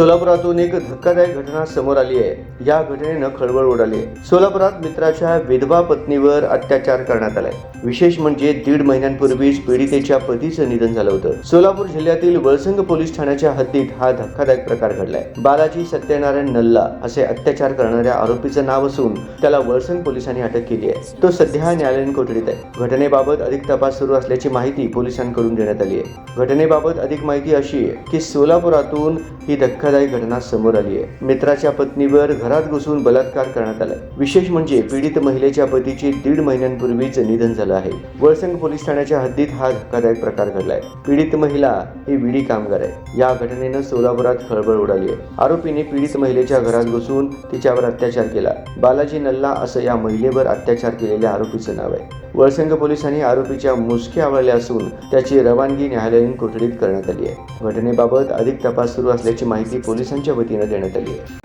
सोलापुरातून एक धक्कादायक घटना समोर आली आहे. या घटनेनं खळबळ उडाली आहे. सोलापुरात मित्राच्या विधवा पत्नीवर अत्याचार करण्यात आलाय. विशेष म्हणजे दीड महिन्यांपूर्वीच पीडितेच्या पतीचं निधन झालं होतं. सोलापूर जिल्ह्यातील वळसंग पोलीस ठाण्याच्या हद्दीत हा धक्कादायक प्रकार घडलाय. बालाजी सत्यनारायण नल्ला असे अत्याचार करणाऱ्या आरोपीचं नाव असून त्याला वळसंग पोलिसांनी अटक केली आहे. तो सध्या न्यायालयीन कोठडीत आहे. घटनेबाबत अधिक तपास सुरू असल्याची माहिती पोलिसांकडून देण्यात आली आहे. घटनेबाबत अधिक माहिती अशी आहे की सोलापुरातून ही धक्का धक्कादायक घटना समोर आली आहे. मित्राच्या पत्नीवर घरात घुसून बलात्कार करण्यात आलाय. विशेष म्हणजे पीडित महिलेच्या पतीचे दीड महिन्यांपूर्वीच निधन झालं आहे. वळसंग पोलीस ठाण्याच्या हद्दीत हा धक्कादायक प्रकार घडलाय. पीडित महिला ही विडी कामगार आहे. या घटनेनं सोलापुरात खळबळ उडाली आहे. आरोपीने पीडित महिलेच्या घरात घुसून तिच्यावर अत्याचार केला. बालाजी नल्ला असं या महिलेवर अत्याचार केलेल्या आरोपीचं नाव आहे. वळसंग पोलिसांनी आरोपीच्या मुसके आवळल्या असून त्याची रवानगी न्यायालयीन कोठडीत करण्यात आली आहे. घटनेबाबत अधिक तपास सुरू असल्याची माहिती पोलिसांच्या वतीनं देण्यात आली आहे.